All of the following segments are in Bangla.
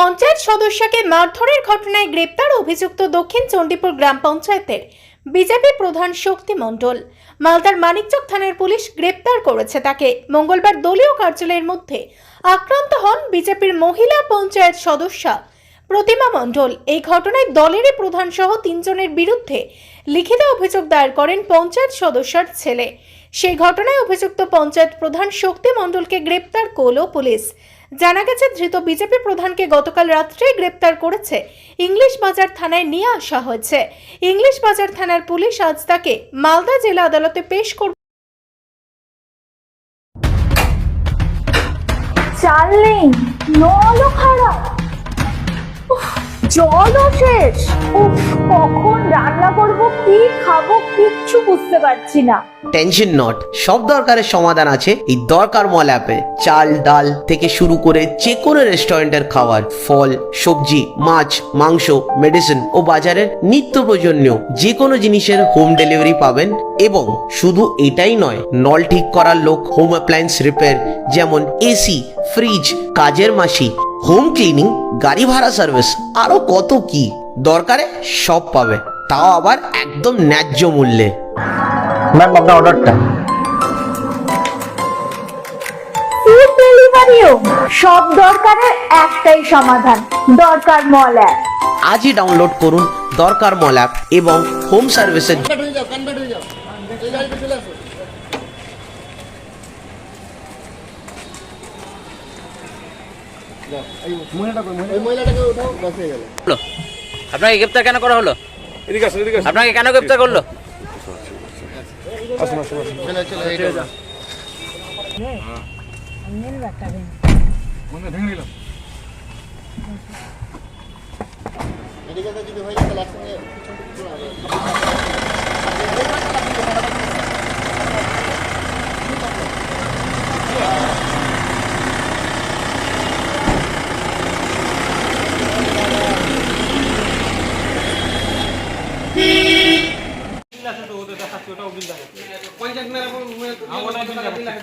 পঞ্চায়েত সদস্যকে মারধরের ঘটনায় গ্রেপ্তার অভিযুক্ত দক্ষিণ চণ্ডীপুর গ্রাম পঞ্চায়েতের বিজেপি প্রধান শক্তি মণ্ডল। মালদার মানিকচক থানার পুলিশ গ্রেপ্তার করেছে তাকে। মঙ্গলবার দলীয় কার্যালয়ের মধ্যে আক্রান্ত হন বিজেপির মহিলা পঞ্চায়েত সদস্যা প্রতিমা মণ্ডল। এই ঘটনায় দলেরই প্রধান সহ তিনজনের বিরুদ্ধে লিখিত অভিযোগ দায়ের করেন পঞ্চায়েত সদস্যার ছেলে। সেই ঘটনায় অভিযুক্ত পঞ্চায়েত প্রধান শক্তি মণ্ডলকে গ্রেপ্তার করল পুলিশ। জানা গেছে, ধৃত বিজেপি প্রধানকে গতকাল রাত্রে গ্রেপ্তার করেছে। ইংলিশ বাজার থানায় নিয়ে আসা হয়েছে। ইংলিশ বাজার থানার পুলিশ আজ তাকে মালদা জেলা আদালতে পেশ করবে চাল নেই নলও খারাপ শেষ। উফ, কখন রান্না করব কি খাব কিচ্ছু বুঝতে পারছি না। টেনশন নট সব দরকারের সমাধান আছে এই দরকার মল অ্যাপে চাল ডাল থেকে শুরু করে যে কোনো রেস্টুরেন্টের খাবার ফল সবজি মাছ মাংস মেডিসিন ও বাজারের নিত্য প্রয়োজনীয় যে কোনো জিনিসের হোম ডেলিভারি পাবেন এবং শুধু এটাই নয় নল ঠিক করার লোক হোম অ্যাপ্লায়েন্স রিপেয়ার যেমন এসি ফ্রিজ কাজের মাসি হোম ক্লিনিং গাড়ি ভাড়া সার্ভিস আরও কত কি দরকারে সব পাবে। তাও আবার একদম ন্যায্য মূল্যে। ম্যাম আপনার অর্ডারটা ডেলিভারিও সব দরকারের একটাই সমাধান দরকার মল অ্যাপ আজই ডাউনলোড করুন দরকার মল অ্যাপ এবং হোম সার্ভিসের কনভার্ট হয়ে যাও কনভার্ট হয়ে যাও এই গাড়িতে চলে আসো যাও, এই মহিলাটা কই? ওই মহিলাটাকে উঠাও বাস হয়ে গেল হলো আপনাকে গ্রেপ্তার কেন করা হলো? এদিকে আসুন আপনাকে কেন গ্রেপ্তার করল। এদিকে যদি হয়ে যায় তাহলে ওটা খাচ্ছি ওটাও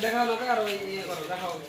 দেখা হলো আর ওই ইয়ে দেখা হলো